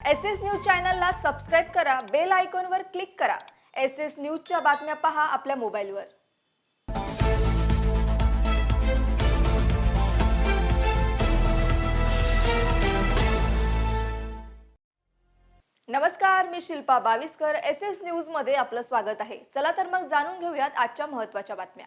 S S news चॅनलला subscribe करा bell आयकॉनवर क्लिक करा. एस एस न्यूजच्या बातम्या पहा आपल्या मोबाईलवर. नमस्कार मी शिल्पा बावीसकर. एस एस न्यूजमध्ये आपलं स्वागत आहे. चला तर मग जाणून घेऊयात आजच्या महत्त्वाच्या बातम्या.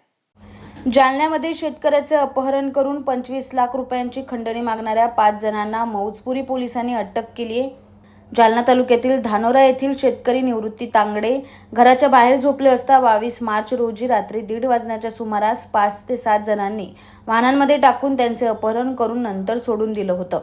जालन्यामध्ये शेतकऱ्याचे अपहरण करून पंचवीस लाख रुपयांची खंडणी मागणाऱ्या पाच जणांना मौजपुरी पोलिसांनी अटक केली आहे जालना तालुक्यातील धानोरा येथील शेतकरी निवृत्ती तांगडे घराच्या बाहेर झोपले असता बावीस मार्च रोजी रात्री दीड वाजण्याच्या सुमारास पाच ते सात जणांनी वाहनांमध्ये टाकून त्यांचे अपहरण करून नंतर सोडून दिलं होतं.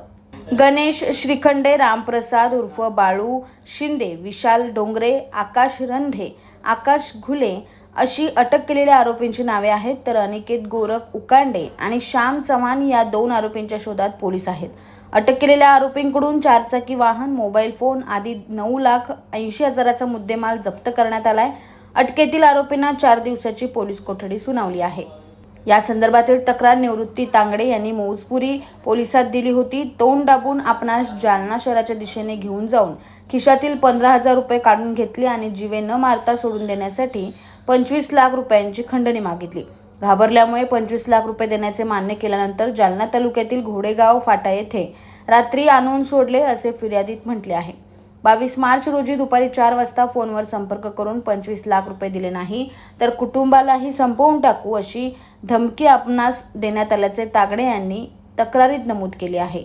गणेश श्रीखंडे रामप्रसाद उर्फ बाळू शिंदे विशाल डोंगरे आकाश रंधे आकाश घुले अशी अटक केलेल्या आरोपींची नावे आहेत. तर अनिकेत गोरख उकांडे आणि श्याम चव्हाण या दोन आरोपींच्या शोधात पोलीस आहेत. अटक केलेल्या आरोपींकडून चारचाकी वाहन मोबाईल फोन आदी नऊ लाख ऐंशी हजाराचा मुद्देमाल जप्त करण्यात आलाय. अटकेतील आरोपींना चार दिवसाची पोलीस कोठडी सुनावली आहे. या संदर्भातील तक्रार निवृत्ती तांगडे यांनी मौजपुरी पोलिसात दिली होती. तोंड दाबून आपणास जालना शहराच्या दिशेने घेऊन जाऊन खिशातील पंधरा हजार रुपये काढून घेतले आणि जीवे न मारता सोडून देण्यासाठी पंचवीस लाख रुपयांची खंडणी मागितली. घाबरल्यामुळे पंचवीस लाख रुपये देण्याचे मान्य केल्यानंतर जालना तालुक्यातील घोडेगाव फाटा येथे रात्री आणून सोडले असे फिर्यादीत म्हटले आहे. बावीस मार्च रोजी दुपारी चार वाजता फोनवर संपर्क करून पंचवीस लाख रुपये दिले नाही तर कुटुंबालाही संपवून टाकू अशी धमकी आपणास देण्यात आल्याचे तागडे यांनी तक्रारीत नमूद केले आहे.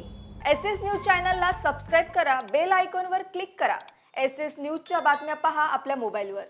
एस एस न्यूज चॅनलला सबस्क्राईब करा बेल आयकॉनवर क्लिक करा. एस एस न्यूजच्या बातम्या पहा आपल्या मोबाईलवर.